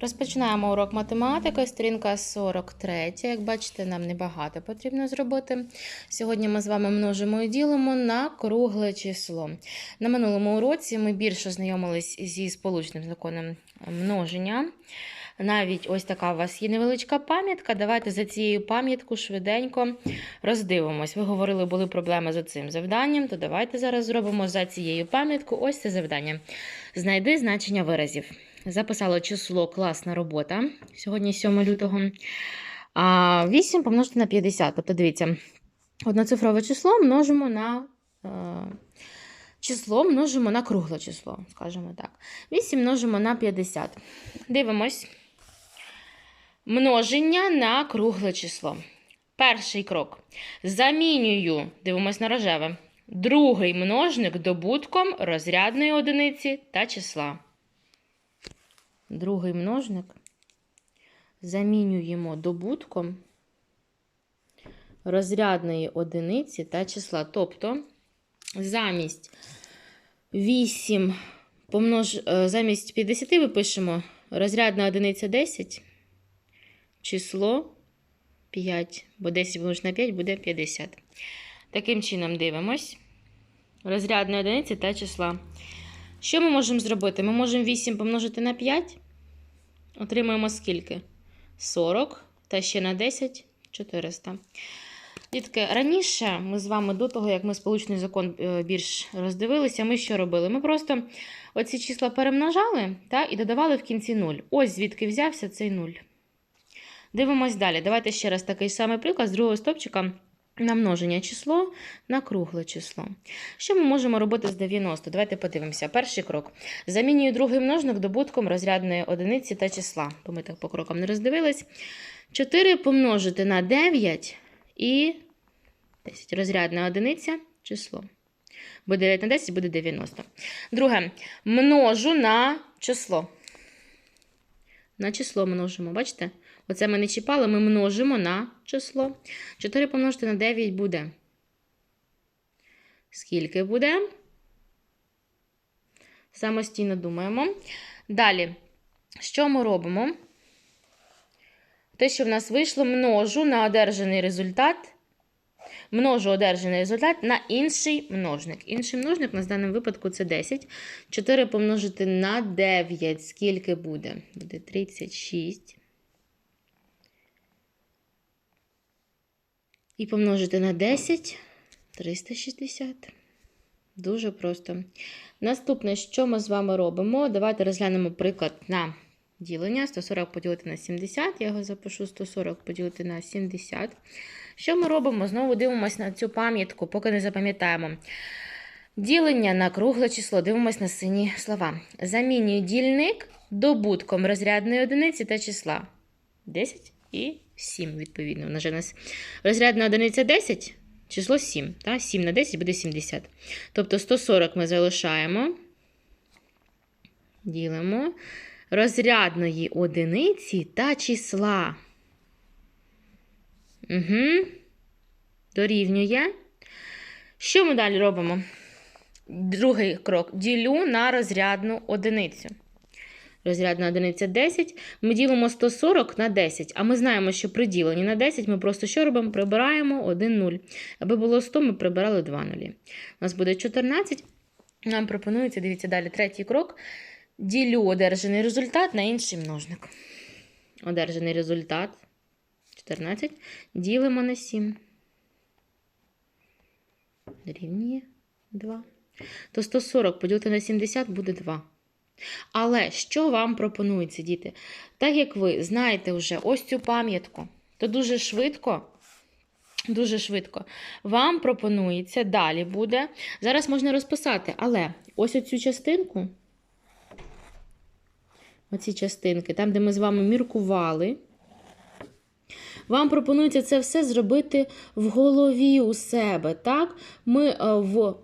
Розпочинаємо урок математики, сторінка 43. Як бачите, нам небагато потрібно зробити. Сьогодні ми з вами множимо і ділимо на кругле число. На минулому уроці ми більше знайомились зі сполучним законом множення. Навіть ось така у вас є невеличка пам'ятка. Давайте за цією пам'яткою швиденько роздивимось. Ви говорили, були проблеми з цим завданням, то давайте зараз зробимо за цією пам'яткою ось це завдання. Знайди значення виразів. Записала число класна робота. Сьогодні 7 лютого. А 8 помножити на 50. Тобто, дивіться, одноцифрове число множимо на е, число множимо на кругле число, скажімо так. 8 множимо на 50. Дивимось. Множення на кругле число. Перший крок. Замінюю, дивимось на рожеве. Другий множник добутком розрядної одиниці та числа. Другий множник замінюємо добутком розрядної одиниці та числа. Тобто замість 8 помнож... е, замість 50 випишемо розрядна одиниця 10, число 5, бо 10 помножити на 5 буде 50. Таким чином дивимось. Розрядної одиниці та числа. Що ми можемо зробити? Ми можемо 8 помножити на 5. Отримаємо скільки? 40. Та ще на 10 400. Дітки, раніше ми з вами до того, як ми сполучний закон е, більш роздивилися, ми що робили? Ми просто оці числа перемножали та, і додавали в кінці 0. Ось звідки взявся цей 0. Дивимось далі. Давайте ще раз такий самий приклад з другого стопчика на множення число на кругле число. Що ми можемо робити з 90? Давайте подивимося. Перший крок. Замінюю другий множник добутком розрядної одиниці та числа. Бо ми так по крокам не роздивились. 4 помножити на 9 і 10. Розрядна одиниця число. Бо 9 на 10 буде 90. Друге. Множу на число. На число множимо. Бачите? Оце ми не чіпали, ми множимо на число. 4 помножити на 9 буде. Скільки буде? Самостійно думаємо. Далі, що ми робимо? Те, що в нас вийшло, множу на одержаний результат. Множу одержаний результат на інший множник. Інший множник у нас в даному випадку це 10. 4 помножити на 9. Скільки буде? Буде 36. І помножити на 10 360. Дуже просто. Наступне, що ми з вами робимо? Давайте розглянемо приклад на ділення. 140 поділити на 70. Я його запишу 140 поділити на 70. Що ми робимо? Знову дивимося на цю пам'ятку, поки не запам'ятаємо. Ділення на кругле число. Дивимось на сині слова. Замінюю дільник добутком розрядної одиниці та числа. 10 і 7, відповідно. На жаль, у нас розрядна одиниця 10, число 7. Та? 7 на 10 буде 70. Тобто 140 ми залишаємо. Ділимо розрядної одиниці та числа. Угу. Дорівнює. Що ми далі робимо? Другий крок. Ділю на розрядну одиницю. Розрядна одиниця 10. Ми ділимо 140 на 10. А ми знаємо, що при діленні на 10 ми просто що робимо? Прибираємо 1 0. Аби було 100, ми прибирали 2 нулі. У нас буде 14. Нам пропонується, дивіться далі, третій крок. Ділю одержаний результат на інший множник. Одержаний результат 14. Ділимо на 7. Дорівнює 2. То 140 поділити на 70 буде 2. Але що вам пропонується, діти? Так як ви знаєте вже ось цю пам'ятку, то дуже швидко. Дуже швидко. Вам пропонується, далі буде. Зараз можна розписати, але ось оцю частинку, оці частинки, там, де ми з вами міркували, вам пропонується це все зробити в голові у себе. Так? Ми е, в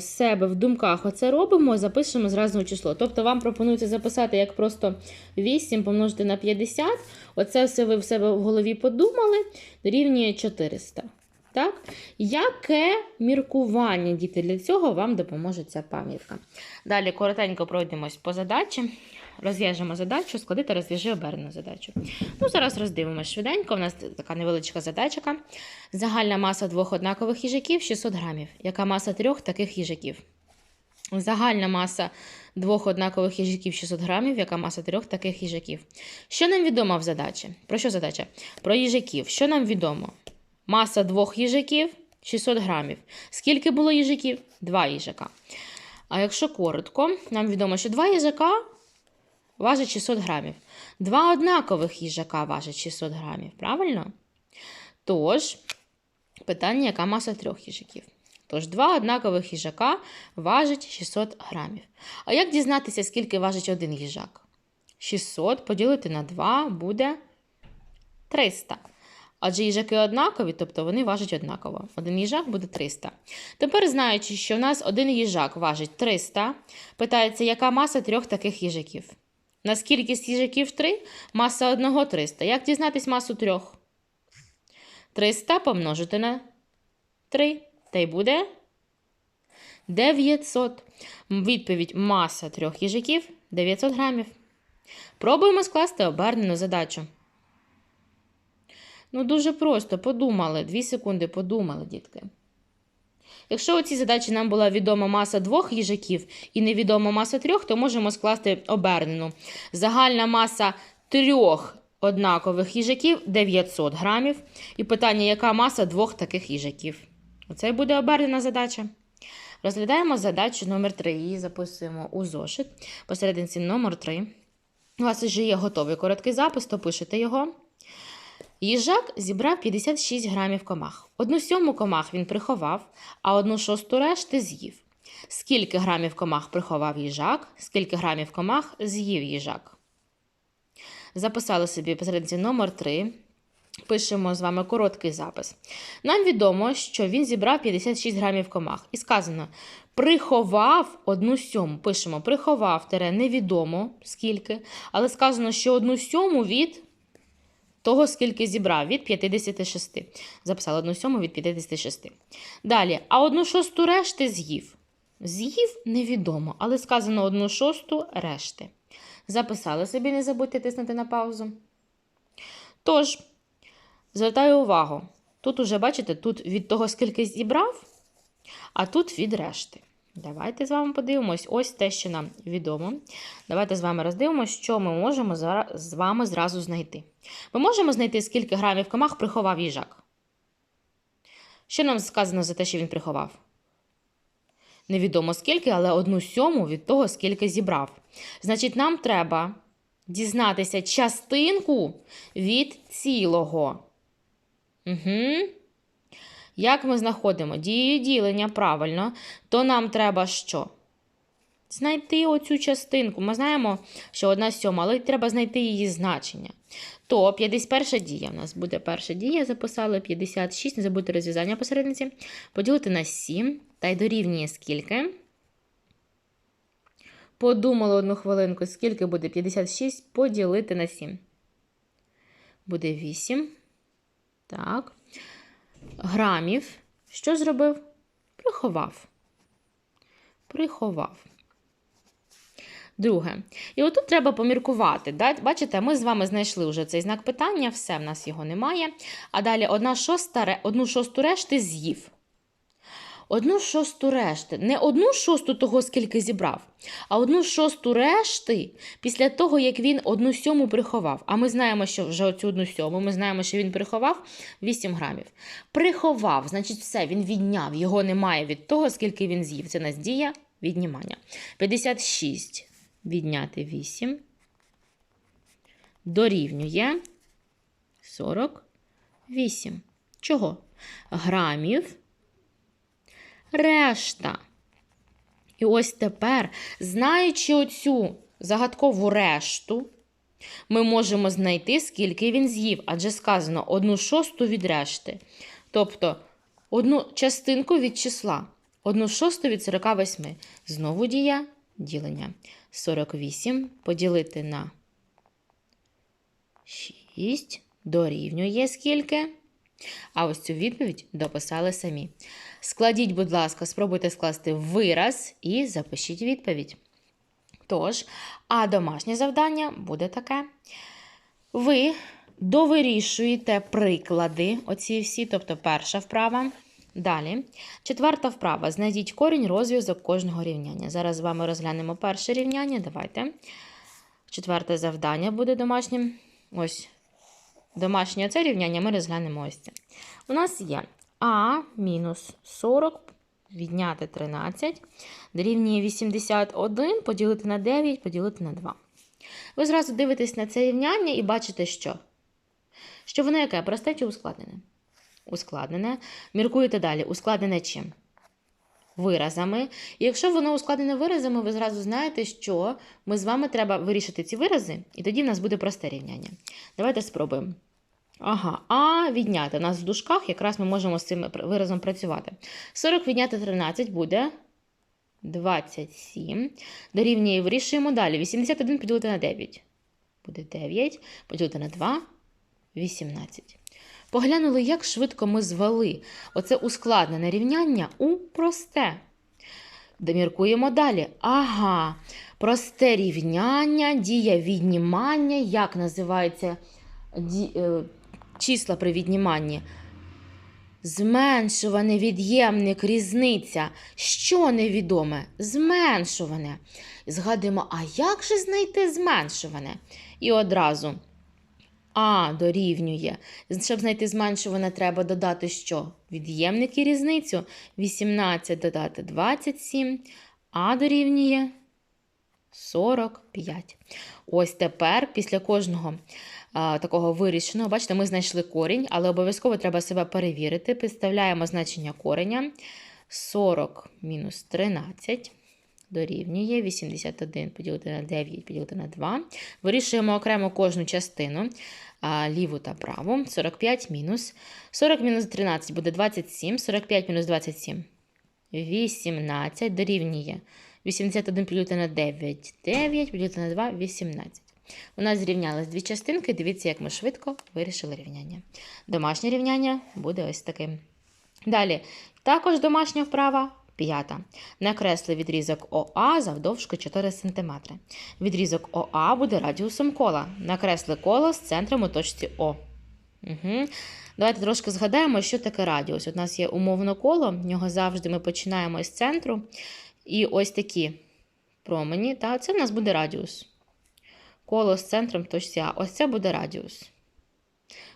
себе в думках оце робимо, запишемо зразу число. Тобто вам пропонується записати як просто 8 помножити на 50. Оце все ви в себе в голові подумали, дорівнює 400. Так? Яке міркування, діти, для цього вам допоможе ця пам'ятка? Далі коротенько пройдемось по задачі. Розв'яжемо задачу, склади та розв'яжи обернену задачу. Ну, зараз роздивимося швиденько. У нас така невеличка задачка. Загальна маса двох однакових їжаків 600 грамів. Яка маса трьох таких їжаків? Загальна маса двох однакових їжаків 600 грамів, яка маса трьох таких їжаків. Що нам відомо в задачі? Про що задача? Про їжаків. Що нам відомо? Маса двох їжаків 600 грамів. Скільки було їжаків? Два їжака. А якщо коротко, нам відомо, що два їжака важать 600 грамів. Два однакових їжака важать 600 грамів, правильно? Тож, питання, яка маса трьох їжаків? Тож, два однакових їжака важать 600 грамів. А як дізнатися, скільки важить один їжак? 600 поділити на 2 буде 300. Адже їжаки однакові, тобто вони важать однаково. Один їжак буде 300. Тепер, знаючи, що в нас один їжак важить 300, питається, яка маса трьох таких їжаків? Наскільки їжаків 3? Маса одного 300. Як дізнатись масу трьох? 300 помножити на 3. Та й буде 900. Відповідь маса трьох їжаків 900 грамів. Пробуємо скласти обернену задачу. Ну, дуже просто подумали. Дві секунди подумали, дітки. Якщо у цій задачі нам була відома маса двох їжаків і невідома маса трьох, то можемо скласти обернену. Загальна маса трьох однакових їжаків 900 грамів. І питання, яка маса двох таких їжаків? Оце буде обернена задача. Розглядаємо задачу номер 3 Її записуємо у зошит. Посерединці номер 3 У вас вже є готовий короткий запис, то пишете його. Їжак зібрав 56 грамів комах. Одну сьому комах він приховав, а одну шосту решти з'їв. Скільки грамів комах приховав їжак, скільки грамів комах з'їв їжак. Записали собі посерединці номер 3 Пишемо з вами короткий запис. Нам відомо, що він зібрав 56 грамів комах. І сказано: приховав одну сьому. Пишемо, приховав тере невідомо скільки, але сказано, що одну сьому від того, скільки зібрав, від 56. Записали одну сьому від 56. Далі, а одну шосту решти з'їв. З'їв невідомо, але сказано одну шосту решти. Записали собі, не забудьте тиснути на паузу. Тож, звертаю увагу. Тут уже, бачите, тут від того, скільки зібрав, а тут від решти. Давайте з вами подивимось ось те, що нам відомо. Давайте з вами роздивимося, що ми можемо з вами зразу знайти. Ми можемо знайти, скільки грамів комах приховав їжак. Що нам сказано за те, що він приховав? Невідомо скільки, але одну сьому від того, скільки зібрав. Значить, нам треба дізнатися частинку від цілого. Угу. Як ми знаходимо дію ділення правильно, то нам треба що? Знайти оцю частинку. Ми знаємо, що одна сьома, але треба знайти її значення. То 51 дія у нас буде перша дія, записали 56, не забудьте розв'язання посередниці. Поділити на 7 та й дорівнює скільки. Подумали одну хвилинку, скільки буде 56 поділити на 7. Буде 8. Так грамів. Що зробив? Приховав. Приховав. Друге. І отут треба поміркувати. Бачите, ми з вами знайшли вже цей знак питання, все, в нас його немає. А далі одна шоста, одну шосту решти з'їв одну шосту решти. Не одну шосту того, скільки зібрав, а одну шосту решти після того, як він одну сьому приховав. А ми знаємо, що вже оцю одну сьому, ми знаємо, що він приховав 8 грамів. Приховав, значить, все, він відняв. Його немає від того, скільки він з'їв. Це нас дія віднімання. 56 відняти 8. Дорівнює 48. Чого? Грамів решта. І ось тепер, знаючи оцю загадкову решту, ми можемо знайти, скільки він з'їв, адже сказано одну шосту від решти. Тобто одну частинку від числа, одну шосту від 48. Знову дія ділення. 48 поділити на 6 дорівнює скільки? А ось цю відповідь дописали самі. Складіть, будь ласка, спробуйте скласти вираз і запишіть відповідь. Тож, а домашнє завдання буде таке. Ви довирішуєте приклади, оці всі, тобто перша вправа. Далі, четверта вправа. Знайдіть корінь розв'язок кожного рівняння. Зараз з вами розглянемо перше рівняння. Давайте. Четверте завдання буде домашнім. Ось домашнє це рівняння ми розглянемо ось це. У нас є А мінус 40 відняти 13 дорівнює 81 поділити на 9 поділити на 2. Ви зразу дивитесь на це рівняння і бачите, що? Що воно яке? Просте чи ускладнене? Ускладнене. Міркуєте далі. Ускладнене чим? Виразами. І якщо воно ускладнене виразами, ви зразу знаєте, що ми з вами треба вирішити ці вирази, і тоді в нас буде просте рівняння. Давайте спробуємо. Ага, а відняти. Нас в дужках якраз ми можемо з цим виразом працювати. 40 відняти 13 буде 27. Дорівнює вирішуємо далі. 81 поділити на 9. Буде 9. Поділити на 2 18. Поглянули, як швидко ми звели оце ускладнене рівняння у просте. Доміркуємо далі. Ага, просте рівняння, дія віднімання. Як називається ді, е, числа при відніманні? Зменшуване від'ємник, різниця. Що невідоме? Зменшуване. Згадуємо, а як же знайти зменшуване? І одразу А дорівнює. Щоб знайти зменшуване, треба додати що? Від'ємник різницю. 18 додати 27. А дорівнює 45. Ось тепер, після кожного а, такого вирішеного, бачите, ми знайшли корінь, але обов'язково треба себе перевірити. Підставляємо значення кореня. 40 мінус 13 дорівнює 81 поділити на 9 поділити на 2. Вирішуємо окремо кожну частину, ліву та праву. 45 мінус. 40 мінус 13 буде 27. 45 мінус 27 18 дорівнює 81 поділити на 9 9 поділити на 2 18. У нас зрівнялись дві частинки. Дивіться, як ми швидко вирішили рівняння. Домашнє рівняння буде ось таким. Далі, також домашня вправа. П'ята. Накресли відрізок ОА завдовжки 4 см. Відрізок ОА буде радіусом кола. Накресли коло з центром у точці О. Угу. Давайте трошки згадаємо, що таке радіус. У нас є умовно коло, в нього завжди ми починаємо з центру. І ось такі промені. Та це в нас буде радіус. Коло з центром точці А. Ось це буде радіус.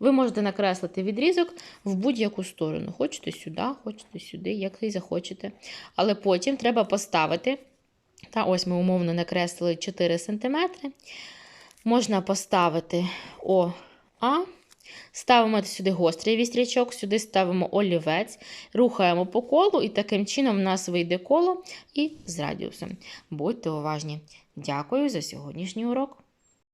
Ви можете накреслити відрізок в будь-яку сторону. Хочете сюди, хочете сюди, як і захочете. Але потім треба поставити. Та ось ми умовно накреслили 4 см. Можна поставити ОА. Ставимо сюди гострий вістрячок, сюди ставимо олівець, рухаємо по колу, і таким чином в нас вийде коло і з радіусом. Будьте уважні. Дякую за сьогоднішній урок.